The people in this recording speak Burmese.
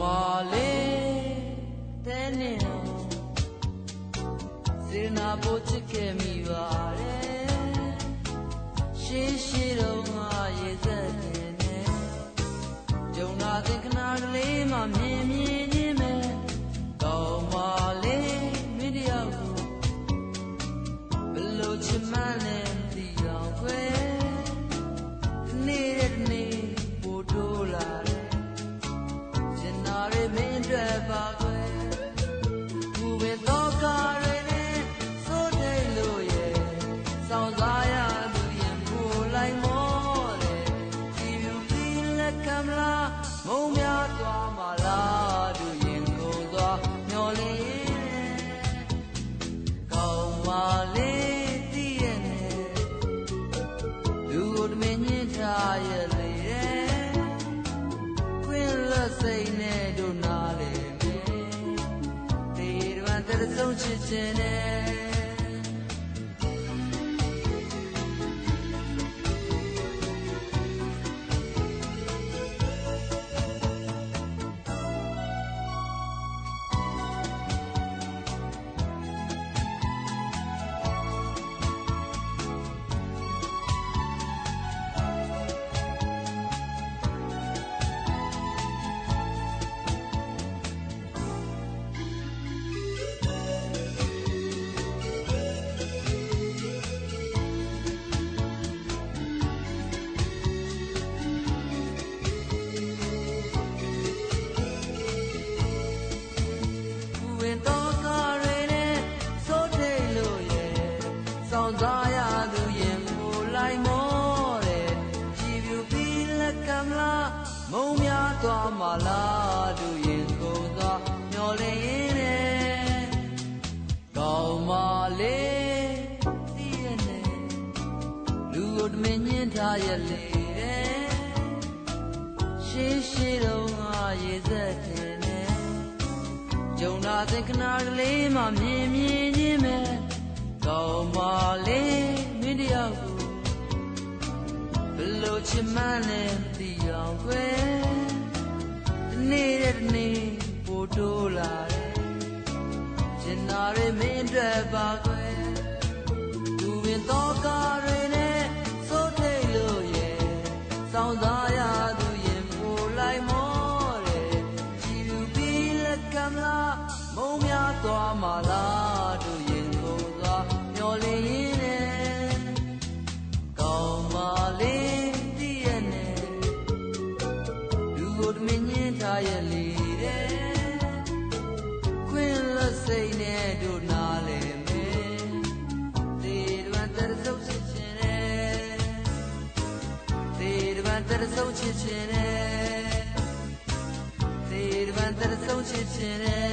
မာလေးတဲ့နေတော့စေနာပို့ချစ်ခဲ့မိပါတယ်ရှေးရှေးတော့ငါရေစက်နေကြုံလာတဲ့ခဏကလေးမှမြင် င်းအတွက်ပါခွဲဘူပဲတော့ကားရနဲ့စိုးတဲ့လို့ရဲ့စောင်းစားရသူရင်ကိုလိုက်မောတယ်ဒီယူပြီးလက်ကမလားမုံများသွားမလားသူရင်ကိုသွားမျောလင်းကောင်းပါလေတည်ရဲ့နဲ့လူကိုတမင်းညင်ထားရဲ့ ဆုံးချစ်ခြင်းနဲ့ စောင်းစားရသူရင်ကိုလိုက်မောတယ်ကြည်ပြူပြီးလက်ကမလားမုံများသွားမလားသူရင်ကိုသွားမျောလင်းနေကောင်းမလေးသိရနဲ့လူကိုတမင်ညင်းထားရလေတဲ့ရှေးရှေးတော့ငါရေစက်တင်နေဂျုံနာသင်္ခဏကလေးမှမြင်မြင်ချင်း ယ်လိုချစ်မှန်းလဲမသိအောင်ကွယ်ဒီနေ့တဲ့ဒီနေ့ပို့တိုးလာတယ်ကျင်နာရမင်းအတွက်ပါကွယ်သူဝင်တော့ကားရနဲ့စိုးထိတ်လို့ရဲ့စောင်းစားရသူရင်ပို့လိုက်မောတယ်ကြည်လူပြီးလက်ကမလားမုံများသွားမလား ရလေတဲ့ခွင်လက်စိတ်နဲ့တို့နာလေမယ်ဒီတပန်တရစုပ်ချစ်ခြင်းနဲ့သေတပန်တရဆုံးချစ်ခြင်းနဲ့သေတပန်တရဆုံးချစ်ခြင်းနဲ့